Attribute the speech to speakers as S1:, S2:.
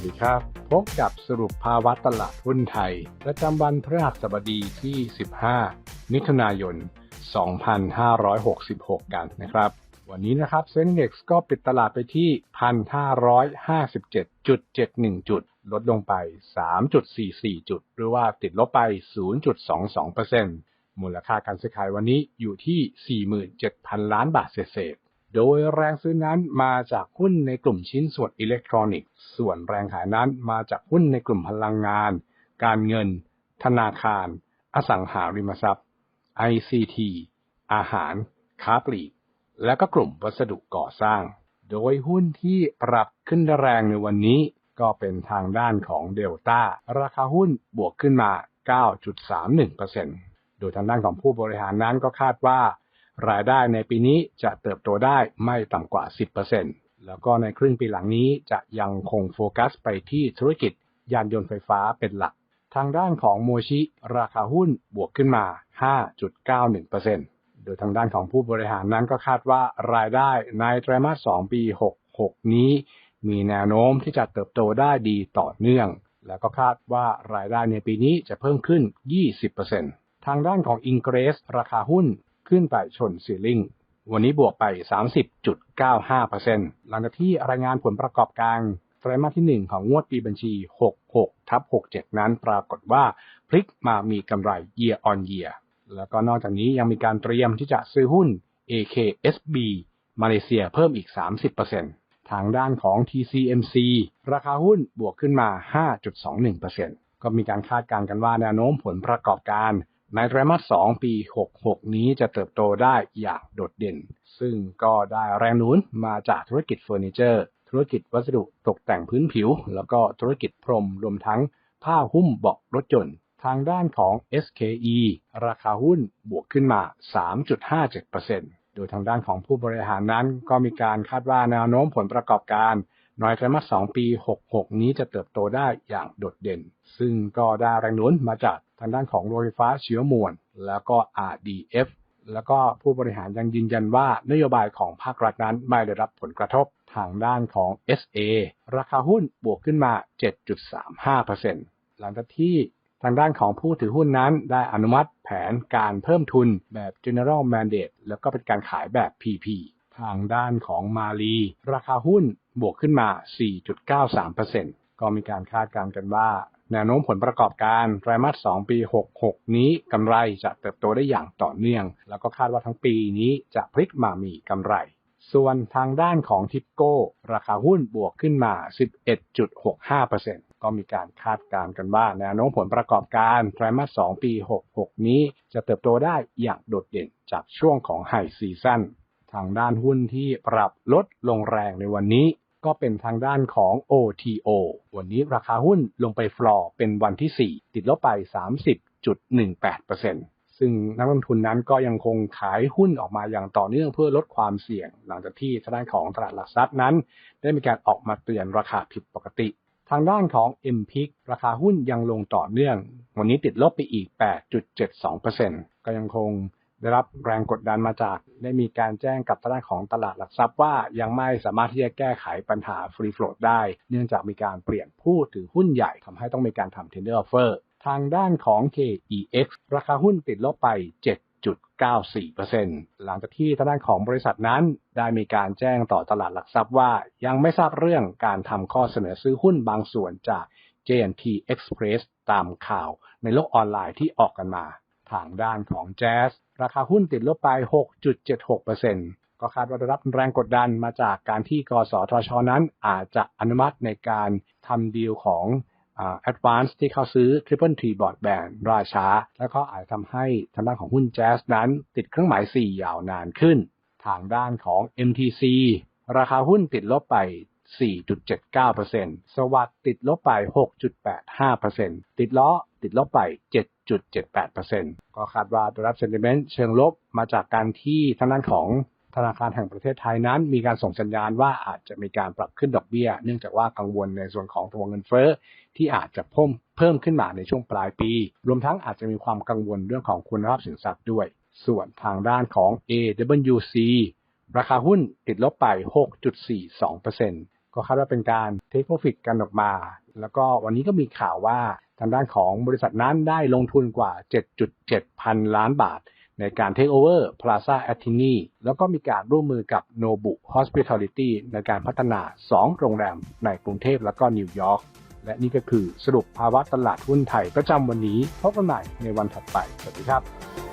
S1: วัสดีครับ พบกับสรุปภาวะตลาดหุ้นไทย ประจำวันพฤหัสบดีที่ 15 มิถุนายน 2566 กันนะครับ วันนี้นะครับเซ็นเด็กก็ปิดตลาดไปที่ 1,557.71 จุด ลดลงไป 3.44 จุด หรือว่าติดลบไป 0.22%มูลค่าการซื้อขายวันนี้อยู่ที่ 47,000 ล้านบาทเศษ โดยแรงซื้อนั้นมาจากหุ้นในกลุ่มชิ้นส่วนอิเล็กทรอนิกส์ ส่วนแรงขายนั้นมาจากหุ้นในกลุ่มพลังงาน การเงิน ธนาคาร อสังหาริมทรัพย์ ICT อาหาร ค้าปลีก และก็กลุ่มวัสดุก่อสร้าง โดยหุ้นที่ปรับขึ้นแรงในวันนี้ก็เป็นทางด้านของเดลต้าราคาหุ้นบวกขึ้นมา 9.31%โดยทางด้านของผู้บริหารนั้นก็คาดว่า รายได้ในปีนี้จะเติบโตได้ไม่ต่ำกว่า 10%แล้วก็ในครึ่งปีหลังนี้จะยังคงโฟกัสไปที่ธุรกิจยานยนต์ไฟฟ้าเป็นหลัก ทางด้านของโมชิ ราคาหุ้นบวกขึ้นมา 5.91%โดยทางด้านของผู้บริหารนั้นก็คาดว่ารายได้ในไตรมาส 2 ปี 66 นี้ มีแนวโน้มที่จะเติบโตได้ดีต่อเนื่อง แล้วก็คาดว่ารายได้ในปีนี้จะเพิ่มขึ้น 20%ทางด้านของอิงเกรสราคาหุ้น ขึ้นไปชนซีลิงวันนี้บวกไป 30.95%หลังจากที่รายงานผลประกอบการไตรมาสที่ 1 ของงวดปีบัญชี 66 ทับ 67 นั้นปรากฏว่าพลิกมามีกำไร year on year แล้วก็นอกจากนี้ยังมีการเตรียมที่จะซื้อหุ้น AKSB มาเลเซียเพิ่มอีก 30%ทางด้านของ TCMC ราคาหุ้นบวกขึ้นมา 5.21%ก็มีการคาดการณ์กันว่าแนวโน้มผลประกอบการ ในไตรมาส 2 ปี 66 นี้จะเติบโตได้อย่างโดดเด่น ซึ่งก็ได้แรงหนุนมาจากธุรกิจเฟอร์นิเจอร์ ธุรกิจวัสดุตกแต่งพื้นผิว แล้วก็ธุรกิจพรมรวมทั้งผ้าหุ้มเบาะรถยนต์ ทางด้านของ SKE ราคาหุ้นบวกขึ้นมา 3.57%โดยทางด้านของผู้บริหารนั้นก็มีการคาดว่าแนวโน้มผลประกอบการ ในไตรมาส2ปี 66 นี้จะเติบโตได้อย่างโดดเด่น ซึ่งก็ได้แรงหนุนมาจากทางด้านของโรงไฟฟ้าเชื้อมวล แล้วก็ RDF แล้วก็ผู้บริหารยังยืนยันว่านโยบายของภาครัฐนั้นไม่ได้รับผลกระทบทางด้านของ SA ราคาหุ้นบวกขึ้นมา 7.35%หลังจากที่ทางด้านของผู้ถือหุ้นนั้นได้อนุมัติแผนการเพิ่มทุนแบบ General Mandate แล้วก็เป็นการขายแบบ PP ทางด้านของมาลีราคาหุ้น บวกขึ้นมา 4.93%ก็มีการคาดการณ์กันว่าแนวโน้มผลประกอบการไตรมาส 2 ปี 66 นี้กำไรจะเติบโตได้อย่างต่อเนื่อง แล้วก็คาดว่าทั้งปีนี้จะพลิกมามีกำไร ส่วนทางด้านของทิปโก้ ราคาหุ้นบวกขึ้นมา 11.65%ก็มีการคาดการณ์กันว่า แนวโน้มผลประกอบการไตรมาส 2 ปี 66 นี้จะเติบโตได้อย่างโดดเด่นจากช่วงของไฮซีซั่นทางด้านหุ้นที่ปรับลดลงแรงในวันนี้ ก็เป็นทางด้านของ OTO วันนี้ราคาหุ้นลงไปฟลอร์เป็นวันที่ 4 ติดลบไป 30.18%ซึ่งนักลงทุนนั้นก็ยังคงขายหุ้นออกมาอย่างต่อเนื่องเพื่อลดความเสี่ยง หลังจากที่ทางด้านของตลาดหลักทรัพย์นั้น ได้มีการออกมาเตือนราคาผิดปกติ ทางด้านของ m p i c ราคาหุ้นยังลงต่อเนื่อง วันนี้ติดลบไปอีก 8.72%ก็ยังคง ได้รับแรงกดดันมาจาก ได้มีการแจ้งกับทางด้านของตลาดหลักทรัพย์ว่ายังไม่สามารถที่จะแก้ไขปัญหาฟรีโฟลดได้ เนื่องจากมีการเปลี่ยนผู้ถือหุ้นใหญ่ทำให้ต้องมีการทำ tender offer ทางด้านของ KEX ราคาหุ้นติดลบไป7.94%หลังจากที่ทางด้านของบริษัทนั้น ได้มีการแจ้งต่อตลาดหลักทรัพย์ว่า ยังไม่ทราบเรื่องการทำข้อเสนอซื้อหุ้นบางส่วนจาก JNT Express ตามข่าวในโลกออนไลน์ที่ออกกันมา ทางด้านของ Jazz ราคาหุ้นติดลบไป 6.76%ก็คาดว่าได้รับแรงกดดันมาจากการที่กสทช นั้นอาจจะอนุมัติในการทำดีลของ Advance ที่เขาซื้อ Triple T Broadband ราช้า แล้วก็อาจทำให้ทางด้านของหุ้น Jazz นั้นติดเครื่องหมาย 4 ยาวนานขึ้น ทางด้านของ MTC ราคาหุ้นติดลบไป 4.79%สวัสดติดลบไป 6.85%ติดล้อติดลบไป 7.78%ก็คาดว่าได้รับเซนติเมนต์เชิงลบมาจากการที่ทางด้านของธนาคารแห่งประเทศไทยนั้น มีการส่งสัญญาณว่าอาจจะมีการปรับขึ้นดอกเบี้ย เนื่องจากว่ากังวลในส่วนของตัวเงินเฟ้อที่อาจจะเพิ่มเพิ่มขึ้นมาในช่วงปลายปี รวมทั้งอาจจะมีความกังวลเรื่องของคุณภาพสินทรัพย์ด้วย ส่วนทางด้านของ AWC ราคาหุ้นติดลบไป 6.42% ก็คาดว่าเป็นการเทคโปรฟิตกันออกมา แล้วก็วันนี้ก็มีข่าวว่าทางด้านของบริษัทนั้นได้ลงทุนกว่า 7.7 พันล้านบาท ในการเทคโอเวอร์ Plaza a t t i n i แล้วก็มีการร่วมมือกับ Nobu Hospitality ในการพัฒนา 2 โรงแรมในกรุงเทพและก็นิวยอร์กและนี่ก็คือสรุปภาวะตลาดหุ้นไทยประจำวันนี้พบกันใหม่ในวันถัดไป สวัสดีครับ